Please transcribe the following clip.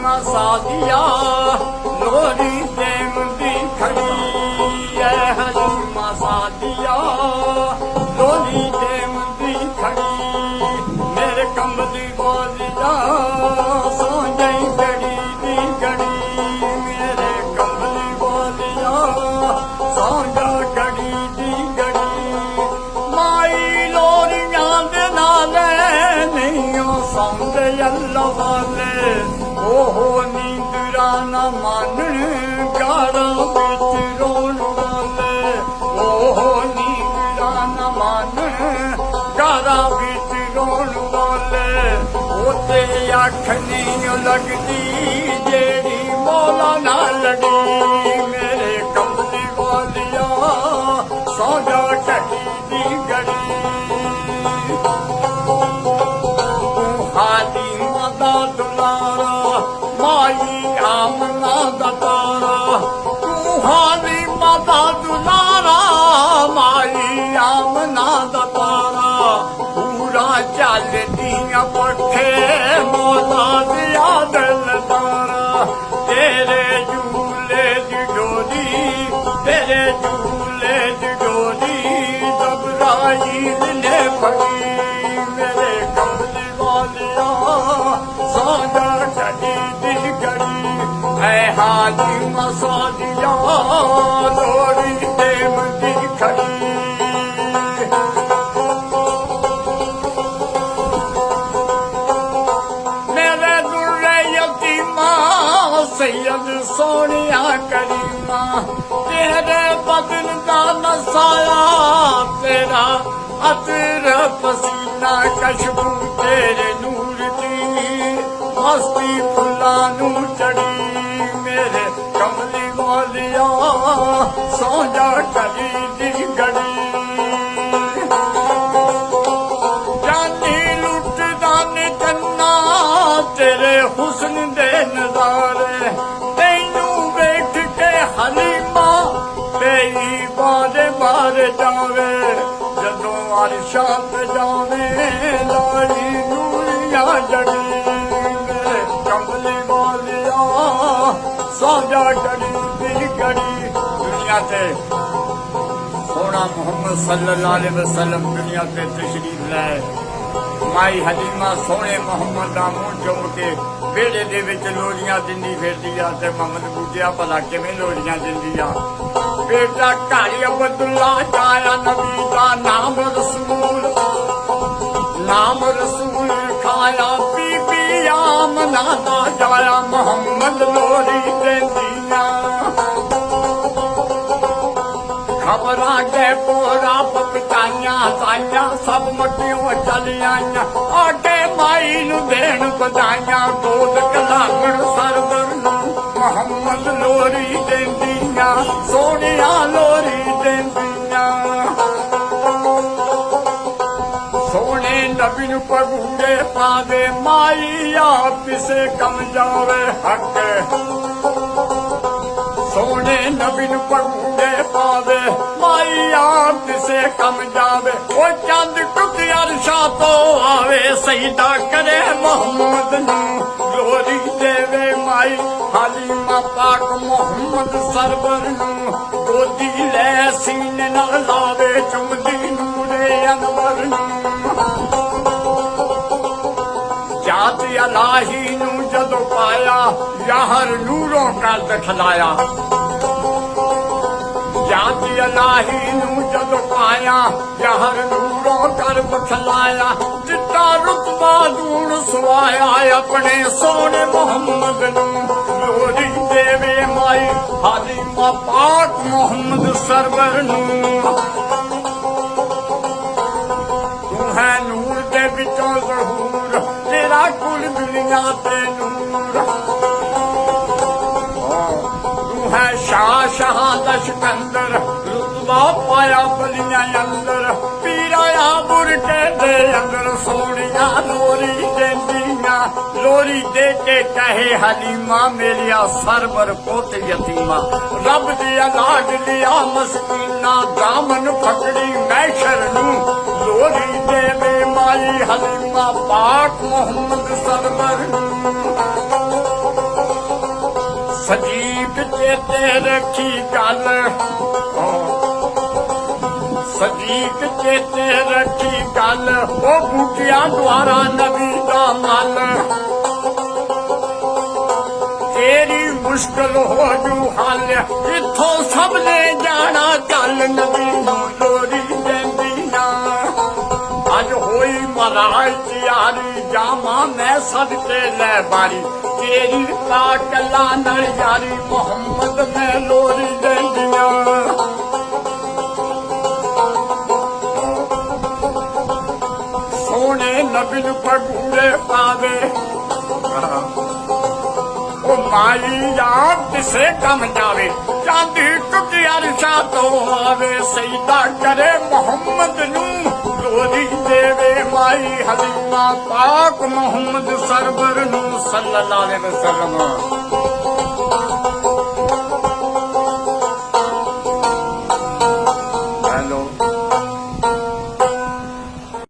ਹਲੀਮਾ ਸਾਦੀਆ ਲੋਰੀ ਦੇਵਦੀ ਲੱਗਦੀ ਜਿਹੜੀ ਮੌਲਾ ਨਾਲ ਲੜੀ, ਮੇਰੇ ਕੰਬਲੀ ਵਾਲਿਆ ਸੌ ਜਾ ਘੜੀ ਦੀ ਗੜੀ। ਹਾਦੀ ਮਦਾ ਦੁਲਾਰਾ, ਮਾਈ ਆਮਨਾ ਦਾ ਤਾਰਾ। ਤੂੰ ਹਾਦੀ ਮਦਾ ਦੁਲਾਰਾ, ਮਾਈ ਆਮਨਾ ਦਾ ਤਾਰਾ। ਪੂਰਾ ਚੱਲਦੀਆਂ ਪੱਠੇ ਮੋਲਾ ਤੇਰੇ ਝੂਲੇ ਜਬਰਾਈਲ ਨੇ ਫੜੀ ਮੇਰੇ ਕਮਲੀ ਵਾਲਿਆ ਸਾਡਾ ਕੜੀ ਦੀ ਗੜੀ ਐ ਹਾਜੀ ਮਸਾਜਿਆ ਲੋੜੀ ਸੈਯਦ ਸੋਹਣਿਆ ਕਰੀਮਾ ਤੇਰੇ ਬਦਨ ਦਾ ਨਸਾਇਆ ਤੇਰਾ ਅਤਰ ਪਸੀਨਾ ਕਸ਼ਬੂ ਜਦੋਂ ਅਰਸ਼ਾਂ ਲਾੜੀ ਨੂਰੀਆਂ ਜੜੀ ਮੇਰੇ ਕੰਬਲੀ ਵਾਲਿਆ ਸਾਜਾ ਦੀ ਗੜੀ। ਦੁਨੀਆ ਤੇ ਸੋਹਣਾ ਮੁਹੰਮਦ ਸੱਲੱਲਾਹੁ ਅਲੈਹਿ ਵਸੱਲਮ ਦੁਨੀਆ ਤੇ ਤਸ਼ਰੀਫ ਲੈ। ਮਾਈ ਹਲੀਮਾ ਸੋਹਣੇ ਮੁਹੰਮਦ ਦਾ ਮੂੰਹ ਚੁੰਮ ਕੇ ਵਿਹੜੇ ਦੇ ਵਿੱਚ ਲੋਰੀਆਂ ਦਿੰਦੀ ਫਿਰਦੀ ਆ ਤੇ ਮੁਹੰਮਦ ਬੂਝਿਆ ਭਲਾ ਕਿਵੇਂ ਲੋਰੀਆਂ ਦਿੰਦੀ ਆ? ਬੇਟਾ ਘਰ ਅਬਦੁੱਲਾ ਜਾਇਆ ਨਬੀ ਦਾ ਨਾਮ ਰਸੂਲ। ਨਾਮ ਰਸੂਲ ਖਾਇਆ ਬੀਬੀ ਆਮਨਾ ਦਾ ਜਾਇਆ ਮੁਹੰਮਦ ਲੋਰੀ ਦਿੰਦੀਆਂ ਖਬਰਾਂ ਕੇ ਪੋਰਾ ਪਪਟਾਈਆਂ ਸਾਈਆਂ, ਸਭ ਮੱਟੀਆਂ ਚੱਲ ਆਈਆਂ ਆਗੇ ਮਾਈ ਨੂੰ ਦੇਣ ਵਧਾਈਆਂ ਗੋਦ ਕਲਾਮਣ ਸਰਵਰ ਨੂੰ ਮੁਹੰਮਦ ਲੋਰੀ ਦਿੰਦੀਆਂ ਪਾਵੇ ਮਾਈ ਆਪ ਕਿਸੇ ਜਾਵੇ ਹੱਕ। ਸੋਹਣੇ ਨਬੀ ਨੂੰ ਪਗੂੜੇ ਪਾਵੇ, ਮਾਈ ਆਪ ਕਿਸੇ ਕੰਮ ਜਾਵੇ। ਉਹ ਚੰਦ ਟੁੱਟ ਅਰਸ਼ਾ ਤੋਂ ਆਵੇ ਸਈਦਾ ਕਰੇ ਮੁਹੰਮਦ ਨੂੰ ਲੋਰੀ ਦੇਵੇ ਮਾਈ। ਹਾਲੀਮਾ ਪਾਕ ਮੁਹੰਮਦ ਸਰਵਰ ਨੂੰ, ਗੋਦੀ ਲੈ ਸੀਨੇ ਨਾਲ ਲਾਵੇ, ਚੁੰਮਦੀ ਨੂਰੇ ਅਨਵਰ ਨੂੰ। ਜਾਤ ਨੂੰ ਜਦੋਂ ਪਾਇਆ ਯਾਹਰ ਨੂਰੋਂ ਕਰ ਦਿਖਲਾਇਆ। ਜਾਤ ਅਲਾਹੀ ਨੂੰ ਜਦੋਂ ਪਾਇਆ ਯਾਹਰ ਨੂਰੋਂ ਕਰ ਬਖਲਾਇਆ। ਜਿੱਤਾ ਰੁਤਬਾ ਦੂਣ ਸਵਾਇਆ ਆਪਣੇ ਸੋਹਣੇ ਮੁਹੰਮਦ ਨੂੰ। ਲੋਰੀ ਦੇਵੇ ਮਾਈ, ਹਾਲੀਮਾ ਪਾਕ ਮੁਹੰਮਦ ਸਰਵਰ ਨੂੰ। ਤੂੰ ਹੈ ਨੂਰ ਦੇ ਵਿੱਚੋਂ ਜ਼ਹੂਰ ਤੇਰਾ ਕੁਲ ਦੁਨੀਆ ਤੈਨੂੰ ਤੂੰ ਹੈ ਸ਼ਾਹ ਸ਼ਾਹ ਦਾ ਸਿਕੰਦਰ, ਰੁਤਬਾ ਪਾਇਆ ਬਲੀਆਂ ਅੰਦਰ। ਪੀਰਾ ਆ ਬੁਰਕੇ ਦੇ ਅੰਦਰ ਸੋਹਣੀਆਂ ਲੋਰੀ ਦਿੰਦੀਆਂ। ਲੋਰੀ ਦੇ ਕੇ ਕਹੇ, ਹਲੀਮਾ ਮੇਰੀਆ ਸਰਵਰ ਪੁੱਤ ਯਤੀਮਾ। ਰੱਬ ਦੀ ਲਾਡ ਲਿਆ ਮਸਕੀਨਾ, ਦਾਮਨ ਫਕੜੀ ਮੈਸ਼ਰ ਨੂੰ ਲੋਰੀ ਦੇਵੇ। ਮਾਈ ਹਲੀਮਾ ਪਾਕ ਮੁਹੰਮਦ ਸਰਵਰ। ਨੂੰ ਚੇਤੇ ਰੱਖੀ ਗੱਲ। ਸਦੀਕ ਚੇਤੇ ਰੱਖੀ ਗੱਲ, ਉਹ ਬੂਟਿਆਂ ਦੁਆਰਾ ਨਬੀ ਦਾ ਮਲ। ਤੇਰੀ ਮੁਸ਼ਕਲ ਹੋ ਜੂ ਹੱਲ, ਇੱਥੋਂ ਸਭ ਨੇ ਜਾਣਾ ਚੱਲ ਨਬੀ ਹੋਈ ਮਲਾਈ ਤਿਆਰੀ ਜਾਮਾ ਮੈਂ ਸਦਕੇ ਲੈ ਬਾਰੀ ਤੇਰੀ ਕਾਟਲਾ ਨਾਲ ਯਾਰੀ, ਮੁਹੰਮਦ ਮੈਂ ਲੋਰੀ ਦੇਂਦੀਆਂ। ਸੋਹਣੇ ਨਬੀ ਨੂੰ ਪਗੂੜੇ ਪਾਵੇ। ਉਹ ਮਾਈ ਯਾਰ ਕਿਸੇ ਕੰਮ ਜਾਵੇ, ਚਾਂਦੀ ਟੁੱਟਿਆ ਰਿਸ਼ਾ ਤੋਂ ਆਵੇ ਸਈਦਾ ਕਰੇ ਮੁਹੰਮਦ ਨੂੰ। ਲੋਰੀ ਦੇਵੇ ਮਾਈ ਹਲੀਮਾ ਪਾਕ ਮੁਹੰਮਦ ਸਰਵਰ ਨੂੰ ਸੱਲੱਲਾਹੁ ਅਲੈਹਿ ਵਸੱਲਮ।